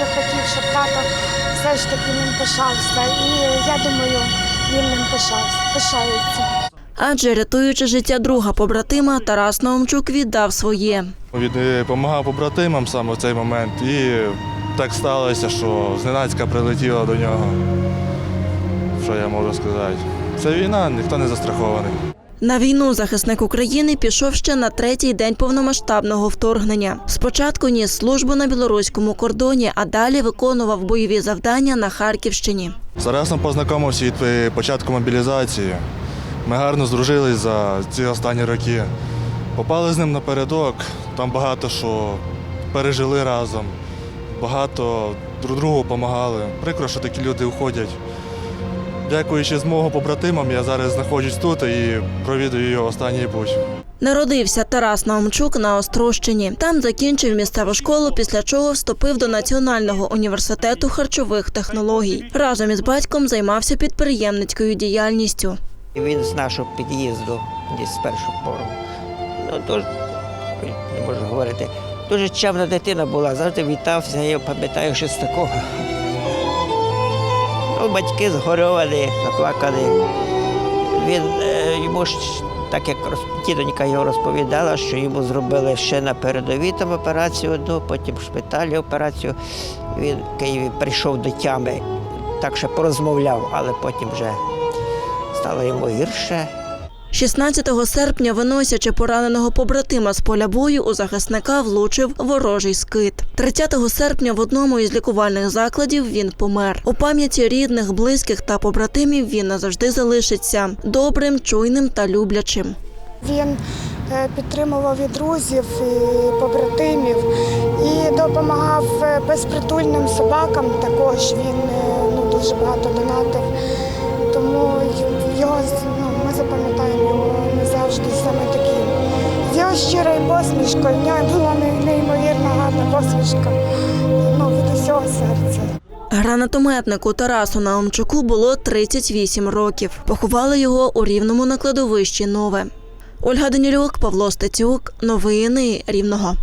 дуже хотів, щоб тато все ж таки ним пишався. І я думаю, він ним пишався, пишається. Адже рятуючи життя друга побратима, Тарас Наумчук віддав своє. Він допомагав побратимам саме в цей момент, і так сталося, що зненацька прилетіла до нього. Що я можу сказати? Це війна, ніхто не застрахований. На війну захисник України пішов ще на третій день повномасштабного вторгнення. Спочатку ніс службу на білоруському кордоні, а далі виконував бойові завдання на Харківщині. З Тарасом познайомився від е, початку мобілізації. Ми гарно здружились за ці останні роки. Попали з ним напередок, там багато що пережили разом, багато друг другу допомагали. Прикро, що такі люди уходять. Дякуючи змогу побратимам, я зараз знаходжусь тут і провідую його останній путь. Народився Тарас Наумчук на Острощині. Там закінчив місцеву школу, після чого вступив до Національного університету харчових технологій. Разом із батьком займався підприємницькою діяльністю. І Він з нашого під'їзду десь з першу пору. Ну, дуже, не можу говорити. Дуже чемна дитина була, завжди вітався, я пам'ятаю щось такого. Батьки згорьовані, заплакали. Він е, йому ж, так як тітонька його розповідала, що йому зробили ще на передовій там операцію одну, потім в шпиталі операцію. Він в Києві прийшов до тями, так що порозмовляв, але потім вже стало йому гірше. 16 серпня, виносячи пораненого побратима з поля бою, у захисника влучив ворожий скит. 30 серпня в одному із лікувальних закладів він помер. У пам'яті рідних, близьких та побратимів він назавжди залишиться добрим, чуйним та люблячим. Він е, підтримував і друзів, і побратимів, і допомагав е, безпритульним собакам. Також він е, ну, дуже багато донатив. Тому щирою посмішкою, в нього була неймовірно гарна посмішка ну, від усього серця. Гранатометнику Тарасу Наумчуку було 38 років. Поховали його у рівному на кладовищі Нове. Ольга Данілюк, Павло Стецюк. Новини Рівного.